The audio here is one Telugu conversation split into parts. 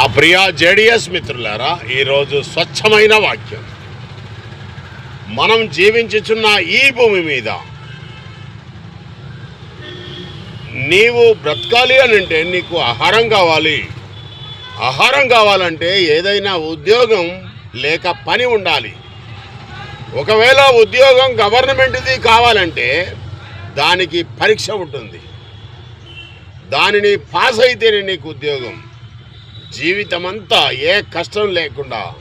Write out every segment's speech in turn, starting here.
నా ప్రియ జేడిఎస్ మిత్రులారా ఈరోజు స్వచ్ఛమైన వాక్యం. మనం జీవించుచున్న ఈ భూమి మీద నీవు బ్రతకాలి అని అంటే నీకు ఆహారం కావాలి. ఆహారం కావాలంటే ఏదైనా ఉద్యోగం లేక పని ఉండాలి. ఒకవేళ ఉద్యోగం గవర్నమెంట్ది కావాలంటే దానికి పరీక్ష ఉంటుంది. దానిని పాస్ అయితేనే నీకు ఉద్యోగం. జీవితం అంతా ఏ కష్టం లేకుండా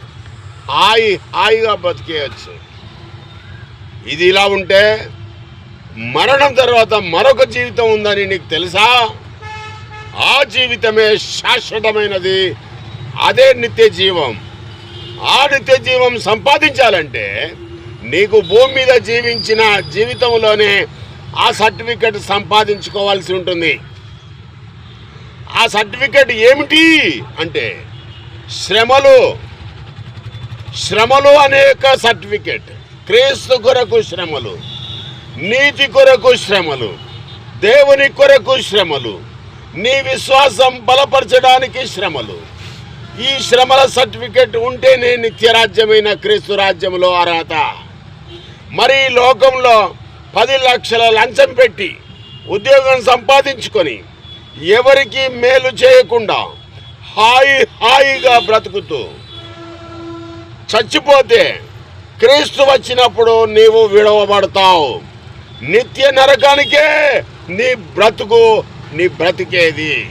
హాయి హాయిగా బతికేయచ్చు. ఇది ఇలా ఉంటే మరణం తర్వాత మరొక జీవితం ఉందని నీకు తెలుసా? ఆ జీవితమే శాశ్వతమైనది. అదే నిత్య జీవం. ఆ నిత్య జీవం సంపాదించాలంటే నీకు భూమి మీద జీవించిన జీవితంలోనే ఆ సర్టిఫికెట్ సంపాదించుకోవాల్సి ఉంటుంది. ఆ సర్టిఫికెట్ ఏమిటి అంటే శ్రమలు శ్రమలు అనేక సర్టిఫికెట్. క్రీస్తు కొరకు శ్రమలు నీతి కొరకు శ్రమలు దేవుని కొరకు శ్రమలు నీ విశ్వాసం బలపరచడానికి శ్రమలు. ఈ శ్రమల సర్టిఫికెట్ ఉంటేనే నిత్యరాజ్యమైన క్రీస్తు రాజ్యంలో అర్హత. మరి లోకంలో పది లక్షల లంచం పెట్టి ఉద్యోగం సంపాదించుకొని ఎవరికి మేలు చేయకుండా హాయి హాయిగా బ్రతుకుతూ చచ్చిపోతే క్రీస్తు వచ్చినప్పుడు నీవు విడవబడతావు. నిత్య నరకానికే నీ బ్రతుకు నీ బ్రతికేది.